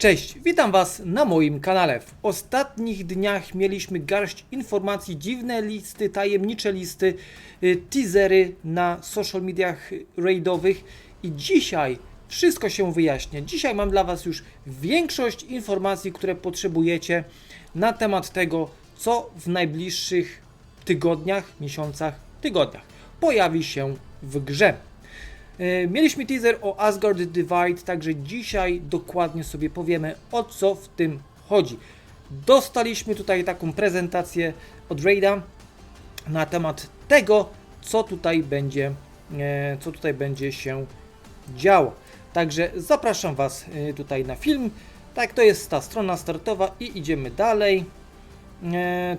Cześć, witam Was na moim kanale. W ostatnich dniach mieliśmy garść informacji, dziwne listy, tajemnicze listy, y, teasery na social mediach raidowych i dzisiaj wszystko się wyjaśnia. Dzisiaj mam dla Was już większość informacji, które potrzebujecie na temat tego, co w najbliższych tygodniach, miesiącach, tygodniach pojawi się w grze. E, Mieliśmy teaser o Asgard Divide, także dzisiaj dokładnie sobie powiemy o co w tym chodzi. Dostaliśmy tutaj taką prezentację od Raida na temat tego, co tutaj będzie, e, co tutaj będzie się działo. Także zapraszam Was e, tutaj na film. Tak, to jest ta strona startowa i idziemy dalej.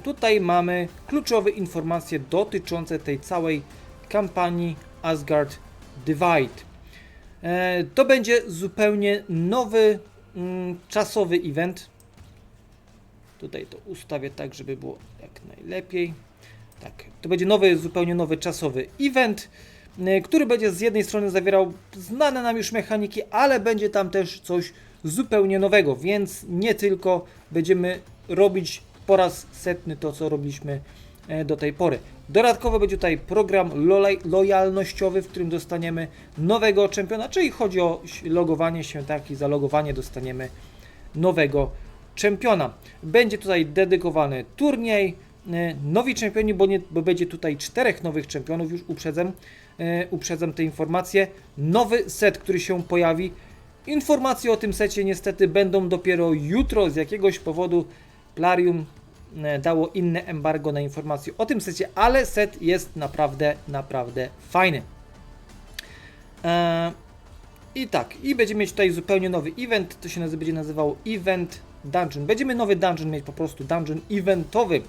Tutaj mamy kluczowe informacje dotyczące tej całej kampanii Asgard Divide. E, To będzie zupełnie nowy mm, czasowy event. Tutaj to ustawię tak, żeby było jak najlepiej. Tak, to będzie nowy, zupełnie nowy czasowy event, e, który będzie z jednej strony zawierał znane nam już mechaniki, ale będzie tam też coś zupełnie nowego, więc nie tylko będziemy robić po raz setny to, co robiliśmy e, do tej pory. Dodatkowo będzie tutaj program lojalnościowy, w którym dostaniemy nowego czempiona, czyli chodzi o logowanie się, tak, i zalogowanie dostaniemy nowego czempiona. Będzie tutaj dedykowany turniej, e, nowi czempioni, bo, nie, bo będzie tutaj czterech nowych czempionów, już uprzedzam, e, uprzedzam te informacje. Nowy set, który się pojawi. Informacje o tym secie niestety będą dopiero jutro z jakiegoś powodu. Plarium dało inne embargo na informacje o tym secie, ale set jest naprawdę, naprawdę fajny. E, I tak, i będziemy mieć tutaj zupełnie nowy event, to się nazywa, będzie nazywał Event Dungeon. Będziemy nowy dungeon mieć po prostu dungeon eventowy.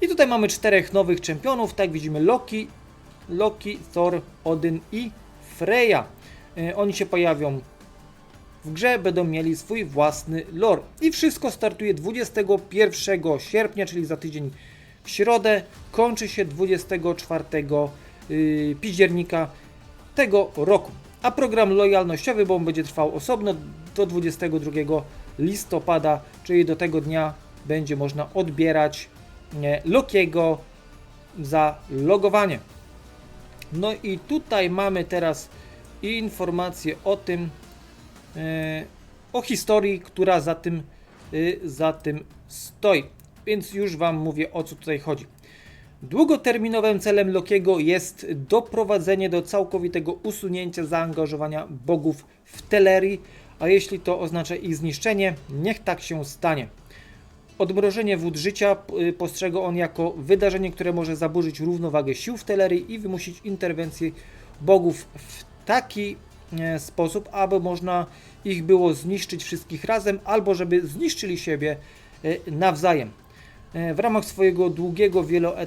I tutaj mamy czterech nowych czempionów, tak widzimy Loki, Loki, Thor, Odyn i Freya. E, Oni się pojawią w grze będą mieli swój własny lore. I wszystko startuje 21 sierpnia, czyli za tydzień w środę. Kończy się 24 yy, października tego roku. A program lojalnościowy, bo on będzie trwał osobno do 22 listopada, czyli do tego dnia będzie można odbierać Lokiego za logowanie. No i tutaj mamy teraz informację o tym, o historii, która za tym, y, za tym stoi. Więc już Wam mówię o co tutaj chodzi. Długoterminowym celem Lokiego jest doprowadzenie do całkowitego usunięcia zaangażowania bogów w Telerii, a jeśli to oznacza ich zniszczenie, niech tak się stanie. Odmrożenie wód życia y, postrzega on jako wydarzenie, które może zaburzyć równowagę sił w Telerii i wymusić interwencję bogów w taki e, sposób, aby można ich było zniszczyć wszystkich razem, albo żeby zniszczyli siebie e, nawzajem. E, W ramach swojego długiego wieloet-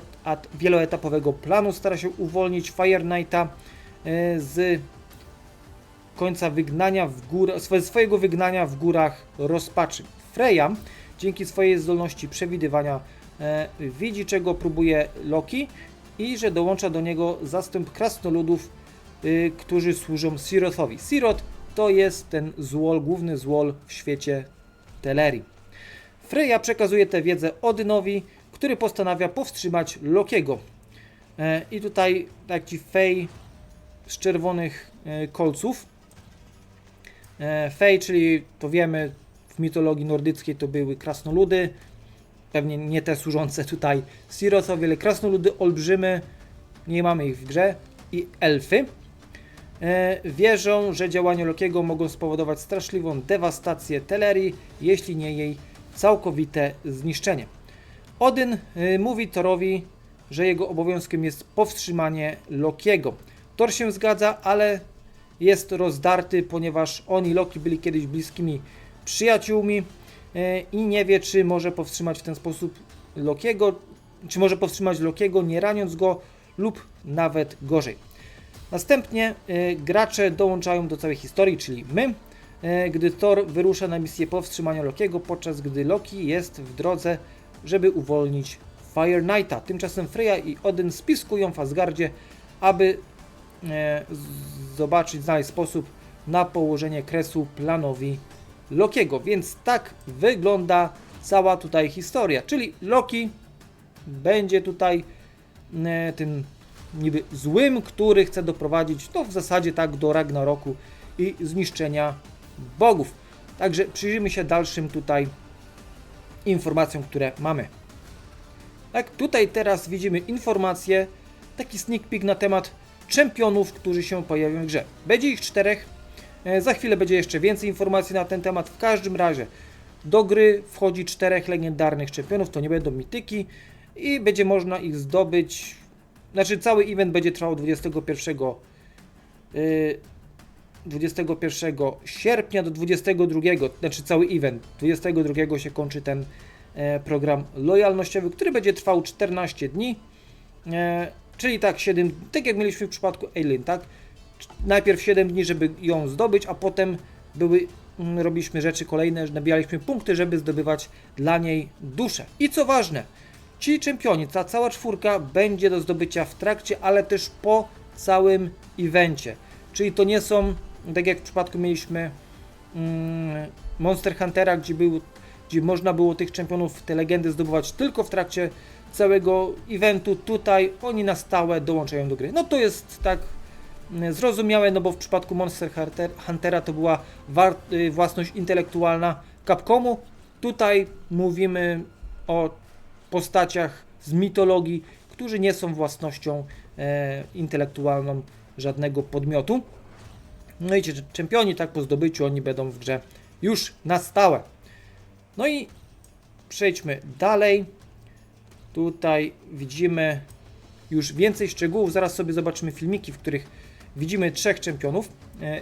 wieloetapowego planu stara się uwolnić Fire Knighta e, z końca wygnania w górę, swojego wygnania w górach rozpaczy. Freya dzięki swojej zdolności przewidywania e, widzi czego próbuje Loki i że dołącza do niego zastęp krasnoludów, y, którzy służą Sirothowi. Sirot to jest ten złol, główny złol w świecie Telerii. Freya przekazuje tę wiedzę Odynowi, który postanawia powstrzymać Lokiego. E, I tutaj taki fej z czerwonych e, kolców. E, fej, czyli to wiemy w mitologii nordyckiej to były krasnoludy, pewnie nie te służące tutaj Sirothowi, ale krasnoludy olbrzymy, nie mamy ich w grze, i elfy. E, wierzą, że działania Lokiego mogą spowodować straszliwą dewastację Telerii, jeśli nie jej całkowite zniszczenie. Odyn y, mówi Thorowi, że jego obowiązkiem jest powstrzymanie Lokiego. Thor się zgadza, ale jest rozdarty, ponieważ on i Loki byli kiedyś bliskimi przyjaciółmi y, i nie wie, czy może powstrzymać w ten sposób Lokiego, czy może powstrzymać Lokiego, nie raniąc go lub nawet gorzej. Następnie y, gracze dołączają do całej historii, czyli my, y, gdy Thor wyrusza na misję powstrzymania Lokiego, podczas gdy Loki jest w drodze, żeby uwolnić Fire Knighta. Tymczasem Freya i Odyn spiskują w Asgardzie, aby e, zobaczyć, znaleźć sposób na położenie kresu planowi Lokiego, więc tak wygląda cała tutaj historia, czyli Loki będzie tutaj e, tym niby złym, który chce doprowadzić to w zasadzie tak do Ragnaroku i zniszczenia bogów. Także przyjrzyjmy się dalszym tutaj informacjom, które mamy. Tak, tutaj teraz widzimy informacje, taki sneak peek na temat czempionów, którzy się pojawią w grze. Będzie ich czterech, e, za chwilę będzie jeszcze więcej informacji na ten temat. W każdym razie do gry wchodzi czterech legendarnych czempionów, to nie będą mityki i będzie można ich zdobyć. Znaczy cały event będzie trwał 21 y, 21 sierpnia do 22, znaczy cały event. 22 się kończy ten e, program lojalnościowy, który będzie trwał 14 dni. E, czyli tak 7, tak jak mieliśmy w przypadku Alien, tak? Najpierw 7 dni, żeby ją zdobyć, a potem były mm, robiliśmy rzeczy kolejne, nabijaliśmy punkty, żeby zdobywać dla niej duszę. I co ważne, ci czempioni, ta cała czwórka będzie do zdobycia w trakcie, ale też po całym evencie. Czyli to nie są, tak jak w przypadku mieliśmy mm, Monster Huntera, gdzie, był, gdzie można było tych czempionów, te legendy zdobywać tylko w trakcie całego eventu. Tutaj oni na stałe dołączają do gry. No to jest tak mm, zrozumiałe, no bo w przypadku Monster Hunter, Huntera to była y, własność intelektualna Capcomu. Tutaj mówimy o postaciach z mitologii, którzy nie są własnością e, intelektualną żadnego podmiotu. No i czempioni, tak po zdobyciu, oni będą w grze już na stałe. No i przejdźmy dalej. Tutaj widzimy już więcej szczegółów. Zaraz sobie zobaczymy filmiki, w których widzimy trzech czempionów. E,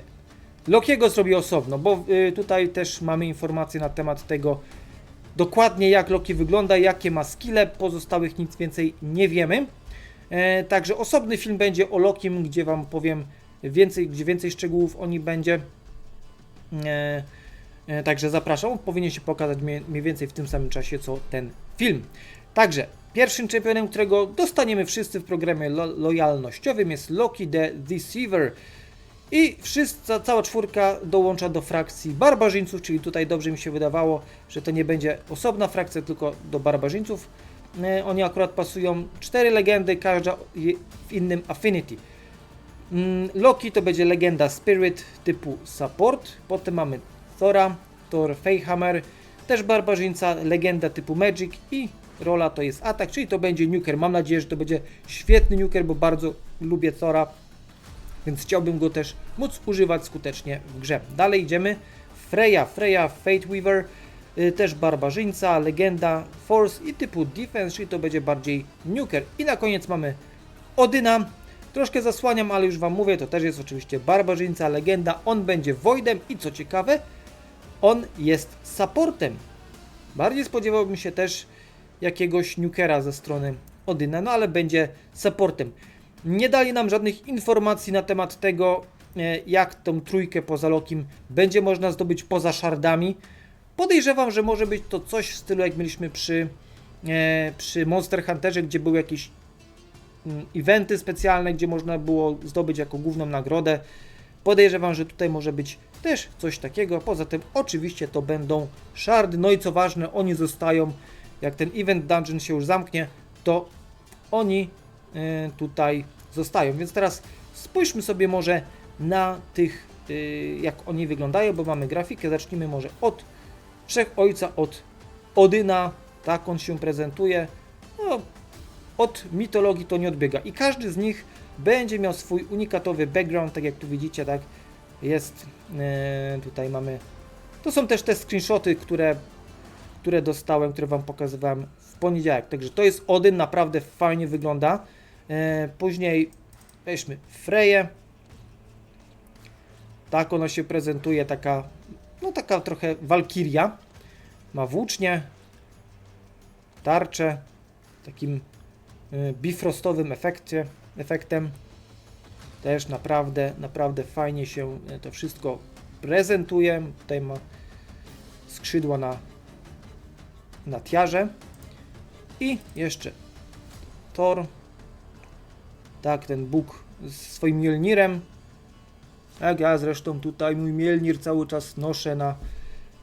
Lokiego zrobię osobno, bo e, tutaj też mamy informacje na temat tego, dokładnie jak Loki wygląda, jakie ma skille. Pozostałych nic więcej nie wiemy. E, także osobny film będzie o Lokim, gdzie Wam powiem więcej, gdzie więcej szczegółów o nim będzie. E, e, także zapraszam. Powinien się pokazać mniej, mniej więcej w tym samym czasie co ten film. Także pierwszym czempionem, którego dostaniemy wszyscy w programie lo lojalnościowym jest Loki the Deceiver. I wszyscy, cała czwórka dołącza do frakcji barbarzyńców, czyli tutaj dobrze mi się wydawało, że to nie będzie osobna frakcja, tylko do barbarzyńców. E, Oni akurat pasują cztery legendy, każda w innym affinity. Mm, Loki to będzie legenda Spirit typu support. Potem mamy Thora, Thor Feyhammer, też barbarzyńca, legenda typu Magic i rola to jest atak, czyli to będzie nuker. Mam nadzieję, że to będzie świetny nuker, bo bardzo lubię Thora, więc chciałbym go też móc używać skutecznie w grze. Dalej idziemy. Freya, Freya Fate Weaver, y, też barbarzyńca, legenda Force i typu Defense, czyli to będzie bardziej nuker. I na koniec mamy Odyna. Troszkę zasłaniam, ale już Wam mówię, to też jest oczywiście barbarzyńca, legenda. On będzie Voidem i co ciekawe, on jest supportem. Bardziej spodziewałbym się też jakiegoś nukera ze strony Odyna, no ale będzie supportem. Nie dali nam żadnych informacji na temat tego, e, jak tą trójkę poza Lokim będzie można zdobyć poza szardami. Podejrzewam, że może być to coś w stylu jak mieliśmy przy, e, przy Monster Hunterze, gdzie były jakieś mm, eventy specjalne, gdzie można było zdobyć jako główną nagrodę. Podejrzewam, że tutaj może być też coś takiego. Poza tym oczywiście to będą szardy. No i co ważne, oni zostają, jak ten event dungeon się już zamknie, to oni tutaj zostają. Więc teraz spójrzmy sobie może na tych, y, jak oni wyglądają, bo mamy grafikę. Zacznijmy może od Wszechojca, od Odyna, tak on się prezentuje. No, od mitologii to nie odbiega. I każdy z nich będzie miał swój unikatowy background, tak jak tu widzicie, tak jest. e, tutaj mamy. To są też te screenshoty, które, które dostałem, które Wam pokazywałem w poniedziałek. Także to jest Odyn, naprawdę fajnie wygląda. E, później weźmy Freję. Tak ona się prezentuje, taka, no taka trochę walkiria. Ma włócznie, tarczę, takim y, bifrostowym efekcie, efektem. Też naprawdę, naprawdę fajnie się y, to wszystko prezentuje. Tutaj ma skrzydła na, na tiarze. I jeszcze Thor. Tak, ten Bóg z swoim Mjolnirem. Jak ja zresztą tutaj mój Mjolnir cały czas noszę na,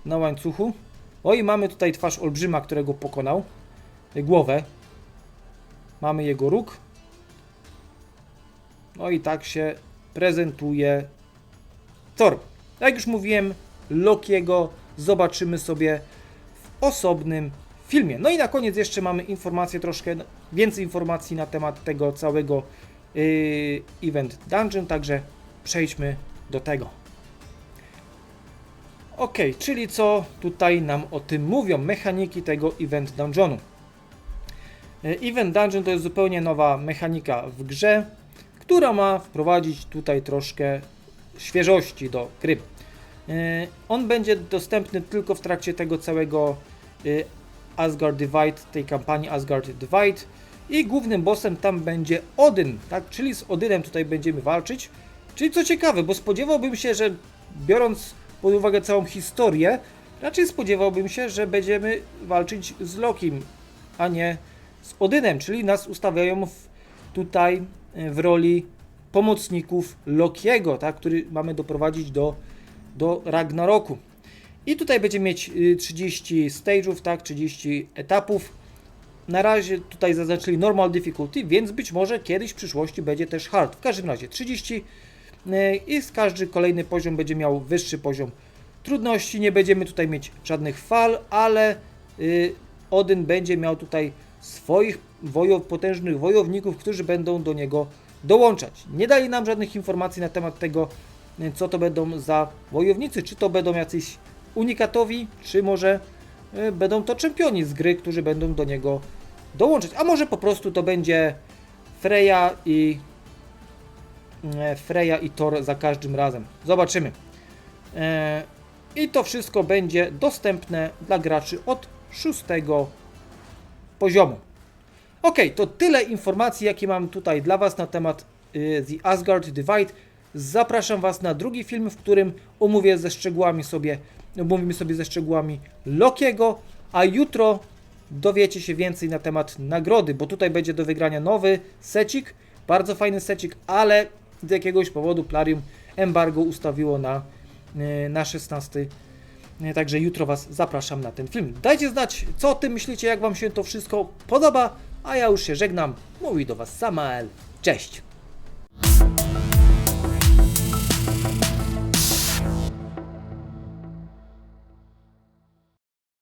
na łańcuchu. O i mamy tutaj twarz olbrzyma, którego pokonał. Głowę. Mamy jego róg. No i tak się prezentuje Thor. Jak już mówiłem, Lokiego zobaczymy sobie w osobnym filmie. No i na koniec jeszcze mamy informację, troszkę więcej informacji na temat tego całego yy, Event Dungeon, także przejdźmy do tego. Ok, czyli co tutaj nam o tym mówią, mechaniki tego Event Dungeonu. Yy, Event Dungeon to jest zupełnie nowa mechanika w grze, która ma wprowadzić tutaj troszkę świeżości do gry. Yy, On będzie dostępny tylko w trakcie tego całego yy, Asgard Divide, tej kampanii Asgard Divide i głównym bossem tam będzie Odyn, tak? Czyli z Odynem tutaj będziemy walczyć. Czyli co ciekawe, bo spodziewałbym się, że biorąc pod uwagę całą historię, raczej spodziewałbym się, że będziemy walczyć z Lokim, a nie z Odynem, czyli nas ustawiają w, tutaj e, w roli pomocników Lokiego, tak? który mamy doprowadzić do, do Ragnaroku. I tutaj będziemy mieć y, 30 stage'ów, tak, 30 etapów. Na razie tutaj zaznaczyli normal difficulty, więc być może kiedyś w przyszłości będzie też hard. W każdym razie 30 y, i z każdy kolejny poziom będzie miał wyższy poziom trudności. Nie będziemy tutaj mieć żadnych fal, ale y, Odyn będzie miał tutaj swoich wojow, potężnych wojowników, którzy będą do niego dołączać. Nie dali nam żadnych informacji na temat tego, y, co to będą za wojownicy, czy to będą jacyś unikatowi, czy może y, będą to czempioni z gry, którzy będą do niego dołączyć. A może po prostu to będzie Freya i e, Freya i Thor za każdym razem. Zobaczymy. E, I to wszystko będzie dostępne dla graczy od szóstego poziomu. Ok, to tyle informacji, jakie mam tutaj dla Was na temat y, The Asgard Divide. Zapraszam Was na drugi film, w którym omówię ze szczegółami sobie, omówimy sobie ze szczegółami Lokiego, a jutro dowiecie się więcej na temat nagrody, bo tutaj będzie do wygrania nowy secik, bardzo fajny secik, ale z jakiegoś powodu Plarium embargo ustawiło na, y, na 16 nie, Także jutro Was zapraszam na ten film. Dajcie znać, co o tym myślicie, jak Wam się to wszystko podoba, a ja już się żegnam. Mówi do Was Samael. Cześć!